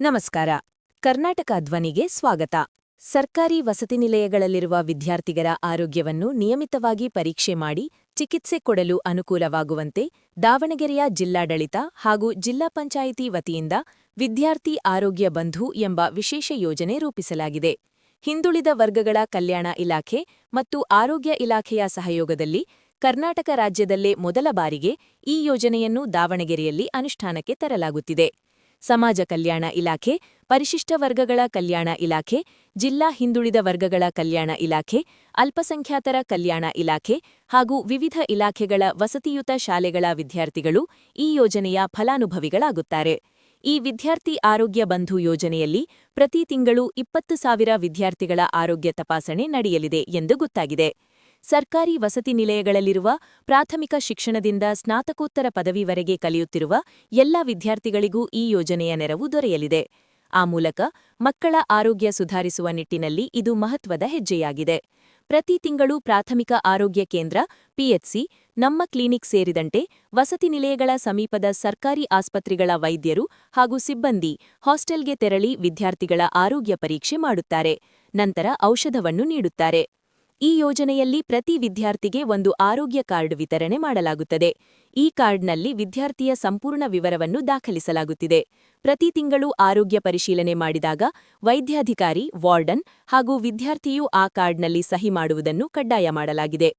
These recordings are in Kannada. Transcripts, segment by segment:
ನಮಸ್ಕಾರ. ಕರ್ನಾಟಕ ಧ್ವನಿಗೆ ಸ್ವಾಗತ. ಸರ್ಕಾರಿ ವಸತಿ ನಿಲಯಗಳಲ್ಲಿರುವ ವಿದ್ಯಾರ್ಥಿಗಳ ಆರೋಗ್ಯವನ್ನು ನಿಯಮಿತವಾಗಿ ಪರೀಕ್ಷೆ ಮಾಡಿ ಚಿಕಿತ್ಸೆ ಕೊಡಲು ಅನುಕೂಲವಾಗುವಂತೆ ದಾವಣಗೆರೆಯ ಜಿಲ್ಲಾಡಳಿತ ಹಾಗೂ ಜಿಲ್ಲಾ ಪಂಚಾಯಿತಿ ವತಿಯಿಂದ ವಿದ್ಯಾರ್ಥಿ ಆರೋಗ್ಯ ಬಂಧು ಎಂಬ ವಿಶೇಷ ಯೋಜನೆ ರೂಪಿಸಲಾಗಿದೆ. ಹಿಂದುಳಿದ ವರ್ಗಗಳ ಕಲ್ಯಾಣ ಇಲಾಖೆ ಮತ್ತು ಆರೋಗ್ಯ ಇಲಾಖೆಯ ಸಹಯೋಗದಲ್ಲಿ ಕರ್ನಾಟಕ ರಾಜ್ಯದಲ್ಲೇ ಮೊದಲ ಬಾರಿಗೆ ಈ ಯೋಜನೆಯನ್ನು ದಾವಣಗೆರೆಯಲ್ಲಿ ಅನುಷ್ಠಾನಕ್ಕೆ ತರಲಾಗುತ್ತಿದೆ. ಸಮಾಜ ಕಲ್ಯಾಣ ಇಲಾಖೆ, ಪರಿಶಿಷ್ಟ ವರ್ಗಗಳ ಕಲ್ಯಾಣ ಇಲಾಖೆ, ಜಿಲ್ಲಾ ಹಿಂದುಳಿದ ವರ್ಗಗಳ ಕಲ್ಯಾಣ ಇಲಾಖೆ, ಅಲ್ಪಸಂಖ್ಯಾತರ ಕಲ್ಯಾಣ ಇಲಾಖೆ ಹಾಗೂ ವಿವಿಧ ಇಲಾಖೆಗಳ ವಸತಿಯುತ ಶಾಲೆಗಳ ವಿದ್ಯಾರ್ಥಿಗಳು ಈ ಯೋಜನೆಯ ಫಲಾನುಭವಿಗಳಾಗುತ್ತಾರೆ. ಈ ವಿದ್ಯಾರ್ಥಿ ಆರೋಗ್ಯ ಬಂಧು ಯೋಜನೆಯಲ್ಲಿ ಪ್ರತಿ ತಿಂಗಳು ಇಪ್ಪತ್ತು ಸಾವಿರ ವಿದ್ಯಾರ್ಥಿಗಳ ಆರೋಗ್ಯ ತಪಾಸಣೆ ನಡೆಯಲಿದೆ ಎಂದು ಗೊತ್ತಾಗಿದೆ. ಸರ್ಕಾರಿ ವಸತಿ ನಿಲಯಗಳಲ್ಲಿರುವ ಪ್ರಾಥಮಿಕ ಶಿಕ್ಷಣದಿಂದ ಸ್ನಾತಕೋತ್ತರ ಪದವಿವರೆಗೆ ಕಲಿಯುತ್ತಿರುವ ಎಲ್ಲ ವಿದ್ಯಾರ್ಥಿಗಳಿಗೂ ಈ ಯೋಜನೆಯ ನೆರವು ದೊರೆಯಲಿದೆ. ಆ ಮೂಲಕ ಮಕ್ಕಳ ಆರೋಗ್ಯ ಸುಧಾರಿಸುವ ನಿಟ್ಟಿನಲ್ಲಿ ಇದು ಮಹತ್ವದ ಹೆಜ್ಜೆಯಾಗಿದೆ. ಪ್ರತಿ ತಿಂಗಳು ಪ್ರಾಥಮಿಕ ಆರೋಗ್ಯ ಕೇಂದ್ರ, ಪಿಎಚ್ಸಿ, ನಮ್ಮ ಕ್ಲಿನಿಕ್ ಸೇರಿದಂತೆ ವಸತಿ ನಿಲಯಗಳ ಸಮೀಪದ ಸರ್ಕಾರಿ ಆಸ್ಪತ್ರೆಗಳ ವೈದ್ಯರು ಹಾಗೂ ಸಿಬ್ಬಂದಿ ಹಾಸ್ಟೆಲ್ಗೆ ತೆರಳಿ ವಿದ್ಯಾರ್ಥಿಗಳ ಆರೋಗ್ಯ ಪರೀಕ್ಷೆ ಮಾಡುತ್ತಾರೆ. ನಂತರ ಔಷಧವನ್ನು ನೀಡುತ್ತಾರೆ. ಈ ಯೋಜನೆಯಲ್ಲಿ ಪ್ರತಿ ವಿದ್ಯಾರ್ಥಿಗೆ ಒಂದು ಆರೋಗ್ಯ ಕಾರ್ಡ್ ವಿತರಣೆ ಮಾಡಲಾಗುತ್ತದೆ. ಈ ಕಾರ್ಡ್ನಲ್ಲಿ ವಿದ್ಯಾರ್ಥಿಯ ಸಂಪೂರ್ಣ ವಿವರವನ್ನು ದಾಖಲಿಸಲಾಗುತ್ತಿದೆ. ಪ್ರತಿ ತಿಂಗಳು ಆರೋಗ್ಯ ಪರಿಶೀಲನೆ ಮಾಡಿದಾಗ ವೈದ್ಯಾಧಿಕಾರಿ, ವಾರ್ಡನ್ ಹಾಗೂ ವಿದ್ಯಾರ್ಥಿಯು ಆ ಕಾರ್ಡ್ನಲ್ಲಿ ಸಹಿ ಮಾಡುವುದನ್ನು ಕಡ್ಡಾಯ ಮಾಡಲಾಗಿದೆ.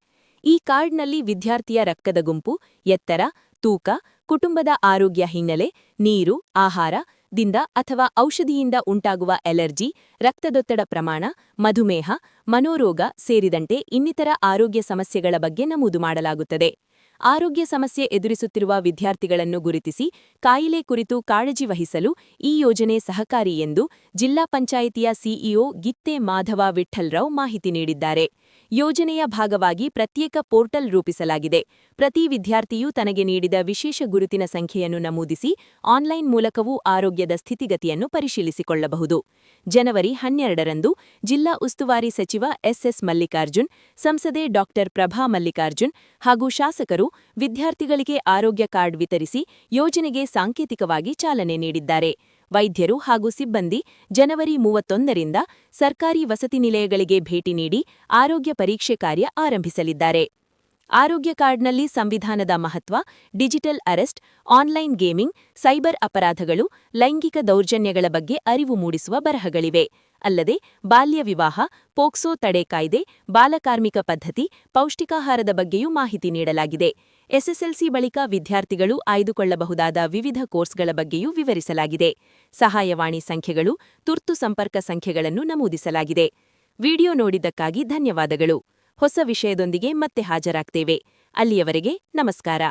ಈ ಕಾರ್ಡ್ನಲ್ಲಿ ವಿದ್ಯಾರ್ಥಿಯ ರಕ್ತದ ಗುಂಪು, ಎತ್ತರ, ತೂಕ, ಕುಟುಂಬದ ಆರೋಗ್ಯ ಹಿನ್ನೆಲೆ, ನೀರು, ಆಹಾರ ದಿಂದ ಅಥವಾ ಔಷಧಿಯಿಂದ ಉಂಟಾಗುವ ಎಲರ್ಜಿ ರಕ್ತದೊತ್ತಡ ಪ್ರಮಾಣ, ಮಧುಮೇಹ, ಮನೋರೋಗ ಸೇರಿದಂತೆ ಇನ್ನಿತರ ಆರೋಗ್ಯ ಸಮಸ್ಯೆಗಳ ಬಗ್ಗೆ ನಮೂದು ಮಾಡಲಾಗುತ್ತದೆ. ಆರೋಗ್ಯ ಸಮಸ್ಯೆ ಎದುರಿಸುತ್ತಿರುವ ವಿದ್ಯಾರ್ಥಿಗಳನ್ನು ಗುರುತಿಸಿ ಕಾಯಿಲೆ ಕುರಿತು ಕಾಳಜಿ ವಹಿಸಲು ಈ ಯೋಜನೆ ಸಹಕಾರಿ ಎಂದು ಜಿಲ್ಲಾ ಪಂಚಾಯಿತಿಯ ಸಿಇಒ ಗಿತ್ತೆ ಮಾಧವ ವಿಠಲ್ರಾವ್ ಮಾಹಿತಿ ನೀಡಿದ್ದಾರೆ. ಯೋಜನೆಯ ಭಾಗವಾಗಿ ಪ್ರತ್ಯೇಕ ಪೋರ್ಟಲ್ ರೂಪಿಸಲಾಗಿದೆ. ಪ್ರತಿ ವಿದ್ಯಾರ್ಥಿಯು ತನಗೆ ನೀಡಿದ ವಿಶೇಷ ಗುರುತಿನ ಸಂಖ್ಯೆಯನ್ನು ನಮೂದಿಸಿ ಆನ್ಲೈನ್ ಮೂಲಕವೂ ಆರೋಗ್ಯದ ಸ್ಥಿತಿಗತಿಯನ್ನು ಪರಿಶೀಲಿಸಿಕೊಳ್ಳಬಹುದು. ಜನವರಿ ಹನ್ನೆರಡರಂದು ಜಿಲ್ಲಾ ಉಸ್ತುವಾರಿ ಸಚಿವ ಎಸ್ಎಸ್ ಮಲ್ಲಿಕಾರ್ಜುನ್, ಸಂಸದೆ ಡಾ ಪ್ರಭಾ ಮಲ್ಲಿಕಾರ್ಜುನ್ ಹಾಗೂ ಶಾಸಕರು ವಿದ್ಯಾರ್ಥಿಗಳಿಗೆ ಆರೋಗ್ಯ ಕಾರ್ಡ್ ವಿತರಿಸಿ ಯೋಜನೆಗೆ ಸಾಂಕೇತಿಕವಾಗಿ ಚಾಲನೆ ನೀಡಿದ್ದಾರೆ. ವೈದ್ಯರು ಹಾಗೂ ಸಿಬ್ಬಂದಿ ಜನವರಿ ಮೂವತ್ತೊಂದರಿಂದ ಸರ್ಕಾರಿ ವಸತಿ ನಿಲಯಗಳಿಗೆ ಭೇಟಿ ನೀಡಿ ಆರೋಗ್ಯ ಪರೀಕ್ಷೆ ಕಾರ್ಯ ಆರಂಭಿಸಲಿದ್ದಾರೆ. ಆರೋಗ್ಯ ಕಾರ್ಡ್ನಲ್ಲಿ ಸಂವಿಧಾನದ ಮಹತ್ವ, digital arrest, online gaming, cyber ಅಪರಾಧಗಳು, ಲೈಂಗಿಕ ದೌರ್ಜನ್ಯಗಳ ಬಗ್ಗೆ ಅರಿವು ಮೂಡಿಸುವ ಬರಹಗಳಿವೆ. ಅಲ್ಲದೆ, ಬಾಲ್ಯ ವಿವಾಹ, ಪೋಕ್ಸೋ ತಡೆ ಕಾಯ್ದೆ ಬಾಲಕಾರ್ಮಿಕ ಪದ್ಧತಿ, ಪೌಷ್ಟಿಕಾಹಾರದ ಬಗ್ಗೆಯೂ ಮಾಹಿತಿ ನೀಡಲಾಗಿದೆ. ಎಸ್ಎಸ್ಎಲ್ಸಿ ಬಳಿಕ ವಿದ್ಯಾರ್ಥಿಗಳು ಆಯ್ದುಕೊಳ್ಳಬಹುದಾದ ವಿವಿಧ ಕೋರ್ಸ್ಗಳ ಬಗ್ಗೆಯೂ ವಿವರಿಸಲಾಗಿದೆ. ಸಹಾಯವಾಣಿ ಸಂಖ್ಯೆಗಳು, ತುರ್ತು ಸಂಪರ್ಕ ಸಂಖ್ಯೆಗಳನ್ನು ನಮೂದಿಸಲಾಗಿದೆ. ವಿಡಿಯೋ ನೋಡಿದ್ದಕ್ಕಾಗಿ ಧನ್ಯವಾದಗಳು. ಹೊಸ ವಿಷಯದೊಂದಿಗೆ ಮತ್ತೆ ಹಾಜರಾಗ್ತೇವೆ. ಅಲ್ಲಿಯವರೆಗೆ ನಮಸ್ಕಾರ.